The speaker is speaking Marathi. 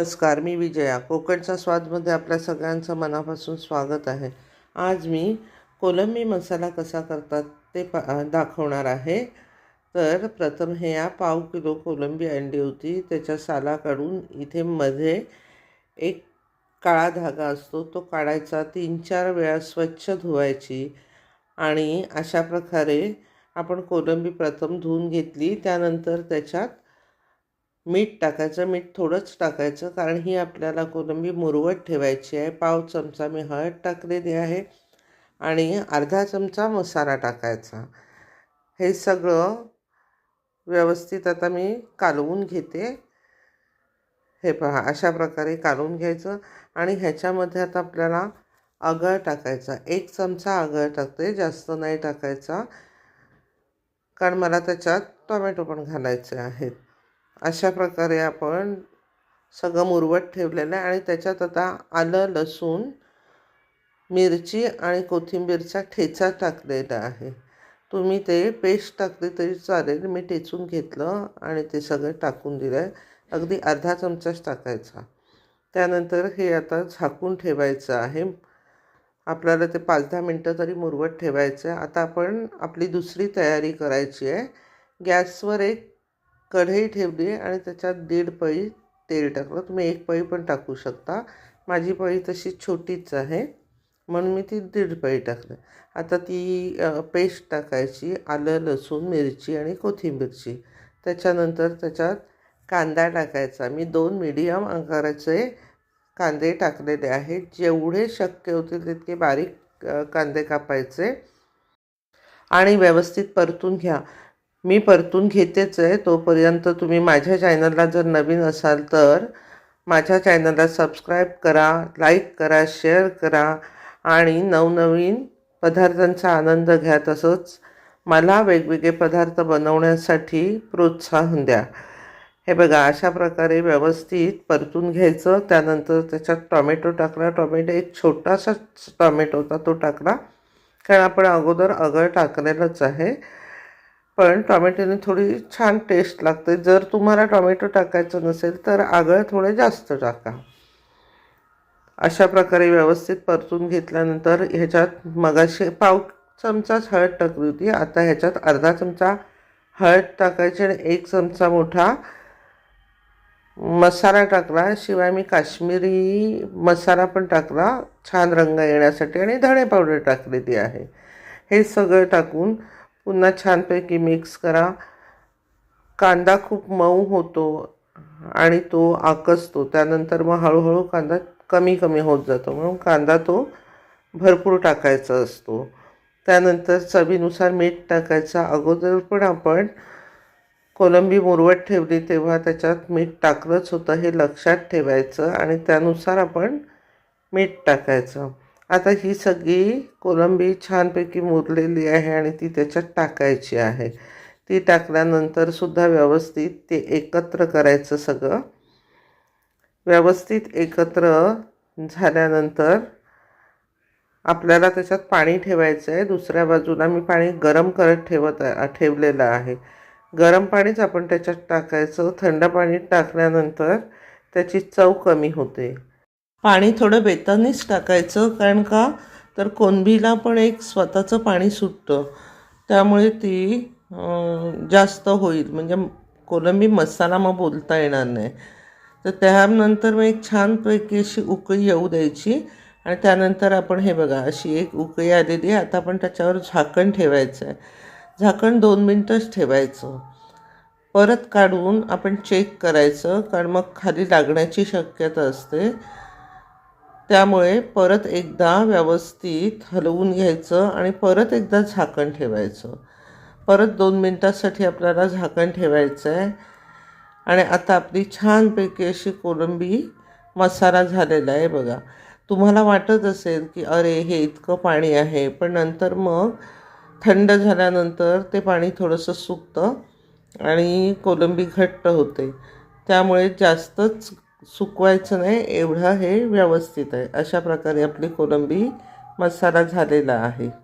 नमस्कार मी विजया. कोकणचा स्वादमध्ये आपल्या सगळ्यांचं मनापासून स्वागत आहे. आज मी कोलंबी मसाला कसा करतात ते पा दाखवणार आहे. तर प्रथम हे या पाव किलो कोलंबी अंडी होती. त्याच्या साला काढून इथे मध्ये एक काळा धागा असतो. तो काढायचा तीन चार वेळा स्वच्छ धुवायची. आणि अशा प्रकारे आपण कोलंबी प्रथम धुवून घेतली. त्यानंतर त्याच्यात मीठ टाकायचं मीठ थोडंच टाकायचं कारण ही आपल्याला कोलंबी मुरवत ठेवायची आहे. पाव चमचा मी हळद टाकलेली आहे आणि अर्धा चमचा मसाला टाकायचा. हे सगळं व्यवस्थित आता मी कालवून घेते. हे पहा अशा प्रकारे कालवून घ्यायचं आणि ह्याच्यामध्ये आता आपल्याला आगळ टाकायचा. एक चमचा आगळ टाकते जास्त नाही टाकायचा. कारण मला त्याच्यात टोमॅटो पण घालायचे आहेत. अशा प्रकारे आपण सगळं मुरवत ठेवलेलं आहे आणि त्याच्यात आता आलं लसूण मिरची आणि कोथिंबीरचा ठेचा टाकलेला आहे. तुम्ही ते पेस्ट टाकली तरी चालेल. मी टेचून घेतलं आणि ते सगळं टाकून दिलं आहे. अगदी अर्धा चमचाच टाकायचा. त्यानंतर हे आता झाकून ठेवायचं आहे. आपल्याला ते पाच दहा मिनटं तरी मुरवत ठेवायचं आहे. आता आपण आपली दुसरी तयारी करायची आहे. गॅसवर एक कढई ठेवली आणि त्याच्यात दीड पळी तेल टाकलं. तुम्ही एक पळी पण टाकू शकता. माझी पळी तशी छोटीच आहे. म्हणून मी ती दीड पळी टाकलं. आता ती पेस्ट टाकायची आलं लसूण मिरची आणि कोथिंबीरची. त्याच्यानंतर त्याच्यात कांदा टाकायचा. मी दोन मीडियम आकाराचे कांदे टाकलेले आहेत. जेवढे शक्य होतील तितके बारीक कांदे कापायचे. आणि व्यवस्थित परतून घ्या. मी परतून घेतेच आहे. तोपर्यंत तुम्ही माझ्या चॅनलला जर नवीन असाल तर माझ्या चॅनलला सबस्क्राईब करा लाईक करा शेअर करा आणि नवनवीन पदार्थांचा आनंद घ्या. तसंच मला वेगवेगळे पदार्थ बनवण्यासाठी प्रोत्साहन द्या. हे बघा अशा प्रकारे व्यवस्थित परतून घ्यायचं. त्यानंतर त्याच्यात टॉमॅटो टाकला. टॉमॅटो एक छोटासा टॉमॅटो होता तो टाकला. कारण आपण अगोदर अगळ टाकलेलंच आहे. पण टॉमॅटोने थोडी छान टेस्ट लागते. जर तुम्हाला टॉमॅटो टाकायचं नसेल तर आगळ थोडे जास्त टाका. अशा प्रकारे व्यवस्थित परतून घेतल्यानंतर ह्याच्यात मगाशी पाव चमचाच हळद टाकली होती. आता ह्याच्यात अर्धा चमचा हळद टाकायची आणि एक चमचा मोठा मसाला टाकला. शिवाय मी काश्मीरी मसाला पण टाकला. छान रंग येण्यासाठी आणि धणे पावडर टाकलेली आहे. हे सगळं टाकून पुन्हा छानपैकी मिक्स करा. कांदा खूप मऊ होतो आणि तो आकसतो. त्यानंतर मग हळूहळू कांदा कमी कमी होत जातो. म्हणून कांदा तो भरपूर टाकायचा असतो. त्यानंतर चवीनुसार मीठ टाकायचा. अगोदर पण आपण कोलंबी मुरवत ठेवली तेव्हा त्याच्यात मीठ टाकलंच होतं हे लक्षात ठेवायचं आणि त्यानुसार आपण मीठ टाकायचं. आता ही सगळी कोलंबी छानपैकी मुरलेली आहे आणि ती त्याच्यात टाकायची आहे. ती टाकल्यानंतर सुद्धा व्यवस्थित ते एकत्र करायचं सगळं. व्यवस्थित एकत्र झाल्यानंतर आपल्याला त्याच्यात पाणी ठेवायचं आहे. दुसऱ्या बाजूला मी पाणी गरम करत ठेवत ठेवलेलं आहे. गरम पाणीच आपण त्याच्यात टाकायचं. थंड पाणी टाकल्यानंतर त्याची चव कमी होते. पाणी थोडं बेतानीच टाकायचं कारण का? तर कोणबीला पण एक स्वतःचं पाणी सुटतं. त्यामुळे ती जास्त होईल. म्हणजे कोलंबी मसाला मग बोलता येणार नाही. तर त्यानंतर मग एक छानपैकी अशी उकळी येऊ द्यायची. आणि त्यानंतर आपण हे बघा अशी एक उकळी आलेली आहे. आता आपण त्याच्यावर झाकण ठेवायचं आहे झाकण दोन मिनटंच ठेवायचं. परत काढून आपण चेक करायचं कारण मग खाली लागण्याची शक्यता असते. त्यामुळे परत एकदा व्यवस्थित हलवून घ्यायचं आणि परत एकदा झाकण ठेवायचं. परत दोन मिनटासाठी आपल्याला झाकण ठेवायचं आहे आणि आता आपली छानपैकी अशी कोलंबी मसाला झालेला आहे बघा. तुम्हाला वाटत असेल की अरे हे इतकं पाणी आहे पण नंतर मग थंड झाल्यानंतर ते पाणी थोडंसं सुकतं आणि कोलंबी घट्ट होते. त्यामुळे जास्तच सुकवायचं नाही एवढं हे व्यवस्थित आहे. अशा प्रकारे आपली कोलंबी मसाला झालेला आहे.